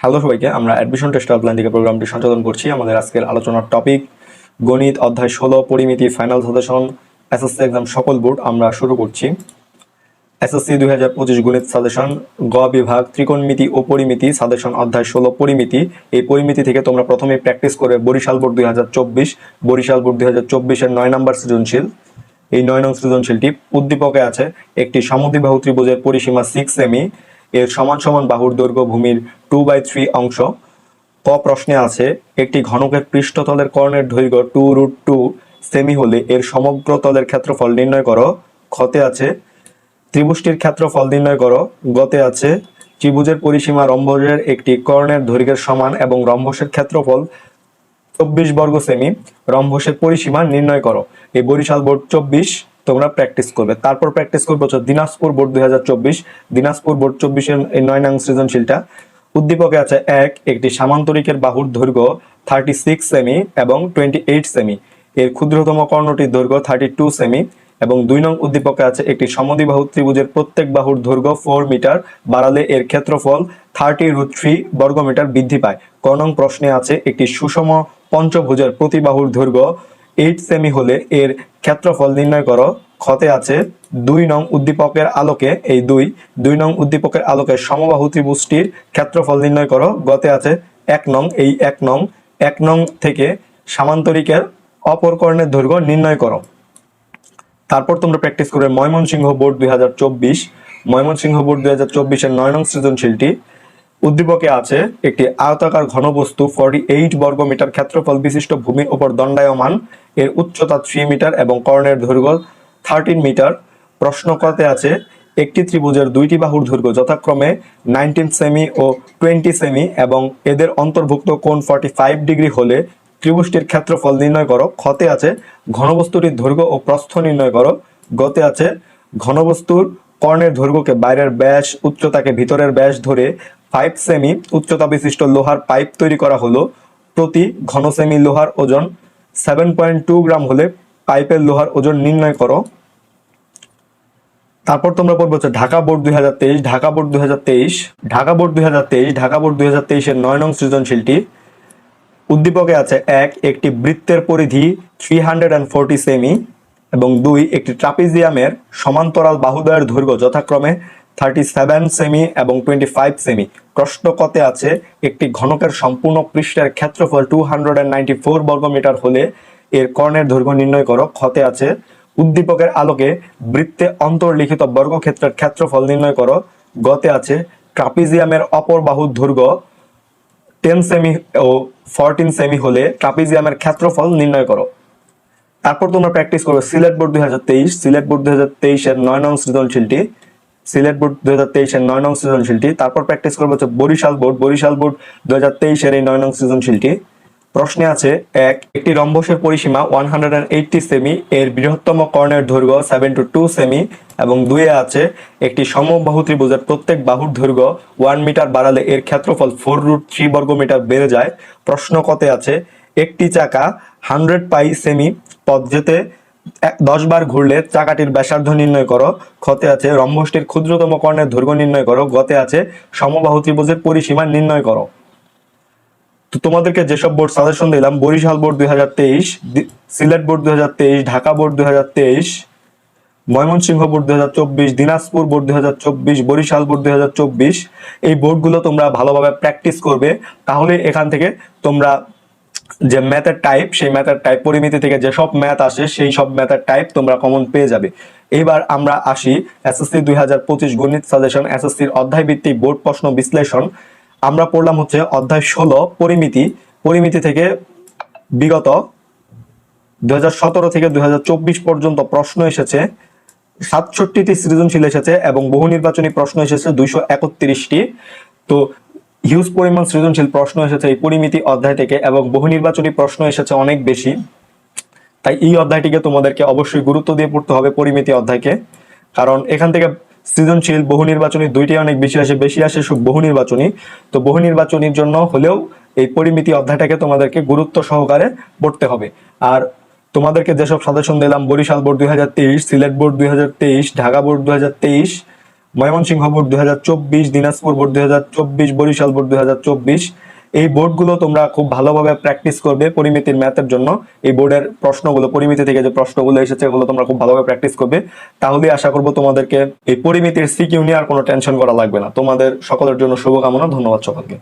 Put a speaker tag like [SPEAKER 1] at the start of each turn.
[SPEAKER 1] Hello সবাইকে, আমরা admission test offline থেকে প্রোগ্রামটি সঞ্চালন করছি। আমাদের আজকের আলোচনার টপিক গণিত অধ্যায় ষোলো, পরিমিতি ফাইনাল সাজেশন এসএসসি এক্সাম সকল বোর্ড আমরা শুরু করছি। এসএসসি দুই হাজার পঁচিশ গণিত সাজেশন গ বিভাগ, ত্রিকোণমিতি ও পরিমিতি সাজেশন অধ্যায় ষোলো, পরিমিতি। এই পরিমিতি থেকে তোমরা প্রথমে প্র্যাকটিস করে বরিশাল বোর্ড দুই হাজার চব্বিশ। বরিশাল বোর্ড দুই হাজার চব্বিশের নয় নম্বর সৃজনশীল। এই নয় নং সৃজনশীলটি উদ্দীপকে আছে একটি সমদ্বিবাহু ত্রিভুজের পরিসীমা সিক্স সেমি এর সমান সমান বাহুর দৈর্ঘ্য ভূমির টু বাই থ্রি অংশ। ক প্রশ্নে আছে, একটি ঘনকের পৃষ্ঠতলের কর্ণের দৈর্ঘ্য টু রুট টু সেমি হলে এর সমগ্র তলের ক্ষেত্রফল নির্ণয় করো। ক্ষতে আছে, ত্রিভুজটির ক্ষেত্রফল নির্ণয় করো। গতে আছে, ত্রিভুজের পরিসীমা রম্বসের একটি কর্ণের দৈর্ঘ্যের সমান এবং রম্বসের ক্ষেত্রফল চব্বিশ বর্গ সেমি রম্বসের পরিসীমা নির্ণয় করো। এই বরিশাল বোর্ড চব্বিশ তোমরা প্র্যাকটিস করবে। তারপর প্র্যাকটিস করবে হচ্ছে দিনাজপুর বোর্ড দুই হাজার চব্বিশ। দিনাজপুর বোর্ড চব্বিশের নয় নং সৃজনশীলটা। উদ্দীপকে আছে এক, একটি সামান্তরিকের বাহুর দৈর্ঘ্য থার্টি সেমি এবং টোয়েন্টি সেমি এর ক্ষুদ্রতম কর্ণটির দৈর্ঘ্য থার্টি সেমি এবং দুই নং উদ্দীপকে আছে একটি সমদ্বিবাহু ত্রিভুজের প্রত্যেক বাহুর দৈর্ঘ্য ফোর মিটার বাড়ালে এর ক্ষেত্রফল থার্টি রুট থ্রি বর্গমিটার বৃদ্ধি পায়। ক নং প্রশ্নে আছে একটি সুষম পঞ্চভুজের প্রতি বাহুর দৈর্ঘ্য এইট সেমি হলে এর ক্ষেত্রফল নির্ণয় করো। ক্ষতে আছে দুই নং উদ্দীপকের আলোকে, এই দুই দুই নং উদ্দীপকের আলোকে সমবাহু ত্রিভুজটির ক্ষেত্রফল নির্ণয় করো। গতে আছে এক নং, এই এক নং এক নং থেকে সামান্তরিকের অপর কর্ণের দৈর্ঘ্য নির্ণয় করো। তারপর তোমরা প্র্যাকটিস করবে ময়মনসিংহ বোর্ড দুই হাজার চব্বিশ। ময়মনসিংহ বোর্ড দুই হাজার চব্বিশের নয় নং সৃজনশীলটি। উদ্দীপকে আছে একটি আয়তাকার ঘনবস্তু ফর্টি এইট বর্গ মিটার ক্ষেত্রফল বিশিষ্ট ভূমির উপর দণ্ডায়মান। এর উচ্চতা থ্রি মিটার এবং কর্ণের দৈর্ঘ্য থার্টিন মিটার। প্রশ্ন করতে আছে, একটি ত্রিভুজের দুইটি বাহুর দৈর্ঘ্য যথাক্রমে নাইনটিন সেমি ও টোয়েন্টি সেমি এবং এদের অন্তর্ভুক্ত কোণ ফর্টি ফাইভ ডিগ্রি হলে ত্রিভুজটির ক্ষেত্রফল নির্ণয় করো। ক্ষতে আছে, ঘনবস্তুটির দৈর্ঘ্য ও প্রস্থ নির্ণয় করো। গতে আছে, ঘনবস্তুর কর্ণের দৈর্ঘ্যকে বাইরের ব্যাস উচ্চতাকে ভিতরের ব্যাস ধরে ফাইভ সেমি উচ্চতা বিশিষ্ট লোহার পাইপ তৈরি করা হলো। প্রতি ঘন সেমি লোহার ওজন সেভেন পয়েন্ট টু গ্রাম হলে পাইপের লোহার ওজন নির্ণয় করো। তারপর তোমরা পড়ব হচ্ছে ঢাকা বোর্ড দুই হাজার তেইশ, ঢাকা বোর্ড দুই হাজার তেইশ, ঢাকা বোর্ড দুই হাজার তেইশ, ঢাকা বোর্ড দুই হাজার তেইশের নয় নং সৃজনশীলটি। উদ্দীপকে আছে এক, একটি বৃত্তের পরিধি থ্রি হান্ড্রেড অ্যান্ড ফোরটি সেমি এবং দুই, একটি ট্রাপিজিয়ামের সমান্তরাল বাহুদয়ের দৈর্ঘ্য যথাক্রমে থার্টি সেভেন সেমি এবং টোয়েন্টি ফাইভ সেমি। প্রশ্নকতে আছে, একটি ঘনকের সম্পূর্ণ পৃষ্ঠের ক্ষেত্রফল two hundred and ninety four বর্গমিটার হলে এর কর্ণের দৈর্ঘ্য নির্ণয় করো। ক্ষতে আছে, উদ্দীপকের আলোকে বৃত্তে অন্তর্লিখিত বর্গক্ষেত্রের ক্ষেত্রফল নির্ণয় করো। গতে আছে, ট্রাপিজিয়ামের অপর বাহুর দৈর্ঘ্য টেন সেমি ও ফরটিন সেমি হলে ট্রাপিজিয়ামের ক্ষেত্রফল নির্ণয় করো। তারপর তোমরা প্র্যাকটিস করবে সিলেট বোর্ড দুই হাজার তেইশ, সিলেট বোর্ড দুই হাজার তেইশের নয় নং সৃজনশীলটি, সিলেট বোর্ড দুই হাজার তেইশের নয় নং সৃজনশীলটি, তারপর প্র্যাকটিস করবে হচ্ছে বরিশাল বোর্ড বরিশাল বোর্ড দুই হাজার তেইশের এই নয় নং সৃজনশীলটি। প্রশ্নে আছে, এক, একটি রম্বসের পরিসীমা ওয়ান হান্ড্রেড অ্যান্ড এইটটি সেমি, এর বৃহত্তম কর্ণের দৈর্ঘ্য সেভেন টু টু সেমি, এবং দুয়ে আছে, একটি সমবাহু ত্রিভুজের প্রত্যেক বাহুর দৈর্ঘ্য ওয়ান মিটার বাড়ালে এর ক্ষেত্রফল ফোর রুট থ্রি বর্গ মিটার বেড়ে যায়। প্রশ্ন কতে আছে একটি চাকা হান্ড্রেড পাই সেমি পথ যেতে দশ বার ঘুরলে চাকাটির ব্যাসার্ধ নির্ণয় করো। ক্ষতে আছে রম্বসটির ক্ষুদ্রতম কর্ণের দৈর্ঘ্য নির্ণয় করো। গতে আছে সমবাহু ত্রিভুজের পরিসীমা নির্ণয় করো। তো তোমাদেরকে যেসব বোর্ড সাজেশন দিলাম, বরিশাল বোর্ড দুই হাজার তেইশ সিলেট বোর্ড দুই হাজার তেইশ, ঢাকা বোর্ড দুই হাজার তেইশ, ময়মনসিংহ বোর্ড দুই হাজার চব্বিশ, দিনাজপুর বোর্ড দুই হাজার চব্বিশ, বরিশাল বোর্ড দুই হাজার চব্বিশ, এই বোর্ডগুলো তোমরা ভালোভাবে প্র্যাকটিস করবে। তাহলে এখান থেকে তোমরা যে ম্যাথের টাইপ সেই ম্যাথের টাইপ পরিমিতি থেকে যে সব ম্যাথ আসে, সেই সব ম্যাথের টাইপ তোমরা কমন পেয়ে যাবে। এইবার আমরা আসি এসএসসি দুই হাজার পঁচিশ গণিত সাজেশন এসএসসির অধ্যায় ভিত্তিক বোর্ড প্রশ্ন বিশ্লেষণ। আমরা পড়লাম হচ্ছে অধ্যায় ষোলো, পরিমিতি। পরিমিতি থেকে বিগত দুই হাজার সতেরো থেকে দুই হাজার চব্বিশ পর্যন্ত প্রশ্ন এসেছে। সাতষট্টিটি সৃজনশীল এসেছে এবং বহু নির্বাচনী প্রশ্ন এসেছে, দুইশো একত্রিশটি। তো হিউজ পরিমাণ সৃজনশীল প্রশ্ন এসেছে। এই পরিমিতি অধ্যায় থেকে এবং বহু নির্বাচনী প্রশ্ন এসেছে অনেক বেশি। তাই এই অধ্যায়টিকে তোমাদেরকে অবশ্যই গুরুত্ব দিয়ে পড়তে হবে পরিমিতি অধ্যায়কে। কারণ এখান থেকে সৃজনশীল, বহু নির্বাচনী দুইটি অনেক বেশি আসে। বেশি আসে বহু নির্বাচনী। তো বহু নির্বাচনীর জন্য হলেও এই পরিমিতি অধ্যায়টাকে তোমাদেরকে গুরুত্ব সহকারে পড়তে হবে। আর তোমাদেরকে যেসব সাজেশন দিলাম, বরিশাল বোর্ড দুই হাজার তেইশ, সিলেট বোর্ড দুই হাজার তেইশ, ঢাকা বোর্ড দুই হাজার তেইশ ময়মনসিংহ বোর্ড দুই হাজার চব্বিশ, দিনাজপুর বোর্ড দুই হাজার চব্বিশ, বরিশাল বোর্ড দুই হাজার চব্বিশ। এই বোর্ডগুলো তোমরা খুব ভালোভাবে প্র্যাকটিস করবে পরিমিতির ম্যাথের জন্য। এই বোর্ডের প্রশ্নগুলো, পরিমিতি থেকে যে প্রশ্নগুলো এসেছে, এগুলো তোমরা খুব ভালোভাবে প্র্যাকটিস করবে। তাহলে আশা করব তোমাদেরকে এই পরিমিতির সিকিউ নিয়ে আর কোনো টেনশন করা লাগবে না। তোমাদের সকলের জন্য শুভকামনা, ধন্যবাদ সকলকে।